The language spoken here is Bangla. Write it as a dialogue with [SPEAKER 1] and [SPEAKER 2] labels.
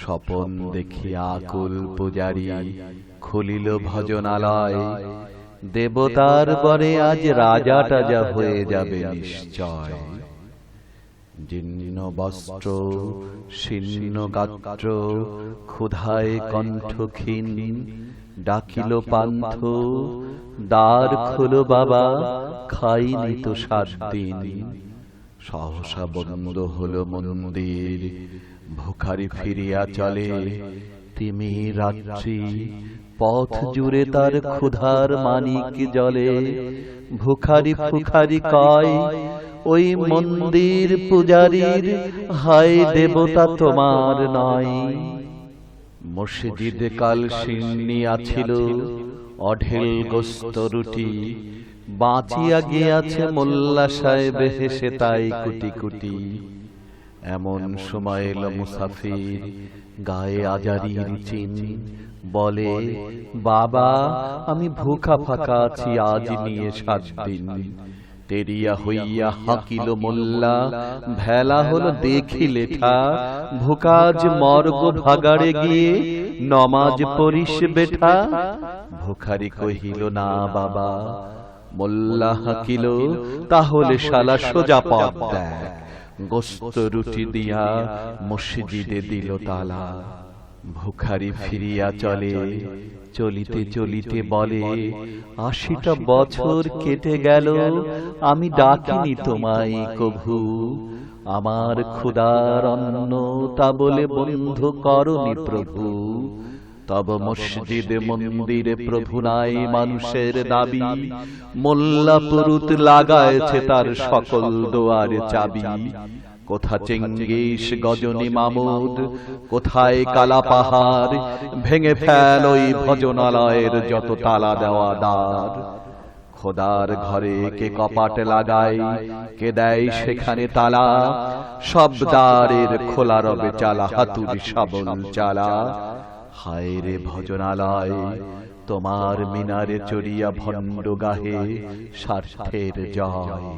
[SPEAKER 1] স্বপন দেখি আকুল পূজারি খুলিল ভজনালয়। দেবতার বরে আজ রাজা টাজা হয়ে যাবে নিশ্চয়। জীর্ণ বস্ত্র শীর্ণ গাত্র ক্ষুধায় কণ্ঠক্ষীণ ডাকিল পান্থ দ্বার খোলো বাবা খাইনি তো সাত দিন। সহসা বন্ধ হলো মন্দির। ভুখারি ফিরিয়া চলে। তিমি রাত্রি, পথ জুড়ে তার ক্ষুধার মানিক জলে। ভুখারি ফুখারি কয়, ওই মন্দির পূজারীর হায় দেবতা তোমার নয়। মসজিদে কাল সিন্নি আছিল। অঢেল গোস্ত রুটি বাঁচিয়া গিয়াছে মোল্লা সাহেব হেসে তাই কুটি কুটি এমন সময় এলো মুসাফির। গায়ে আজারির চিন। বলে বাবা আমি ভুখা ফাঁকা আছি আজ নিয়ে সাত দিন। তেরিয়া হইয়া হাকিল মোল্লা ভেলা হলো দেখি লেঠা ভুকাজ মর্গ ভাগাড়ে গিয়ে নমাজ পড়িস বেঠা। ভুখারি কহিল না বাবা। মোল্লা হাকিল তাহলে শালা সোজা পথ দেখ। গোস্ত রুটি দিয়া মসজিদে দিল তালা। ভুখারি ফিরিয়া চলে চলিতে চলিতে বলে আশিটা বছর কেটে গেল আমি ডাকিনি তোমায় কভু। আমার ক্ষুদার অন্ন তা বলে বন্ধ করনি প্রভু। তব মসজিদে মন্দিরে প্রভু নাই মানুষের দাবি। মোল্লা পুরুত লাগায়েছে তার সকল দোয়ারে চাবি। কোথা চেঙ্গিস গজনী মামুদ? কোথায় কালা পাহাড়? ভেঙে ফেল ওই ভজনালয়ের যত তালা দেওয়া দ্বার খোদার ঘরে কে কপাট লাগাই কে দেয় সেখানে তালা? সব দ্বারের খোলা রবে চালা হাতুড়ি শাবল চালা। হায় রে ভজনালয় তোমার মিনারে চড়িয়া ভণ্ড গাহে স্বার্থের জয়।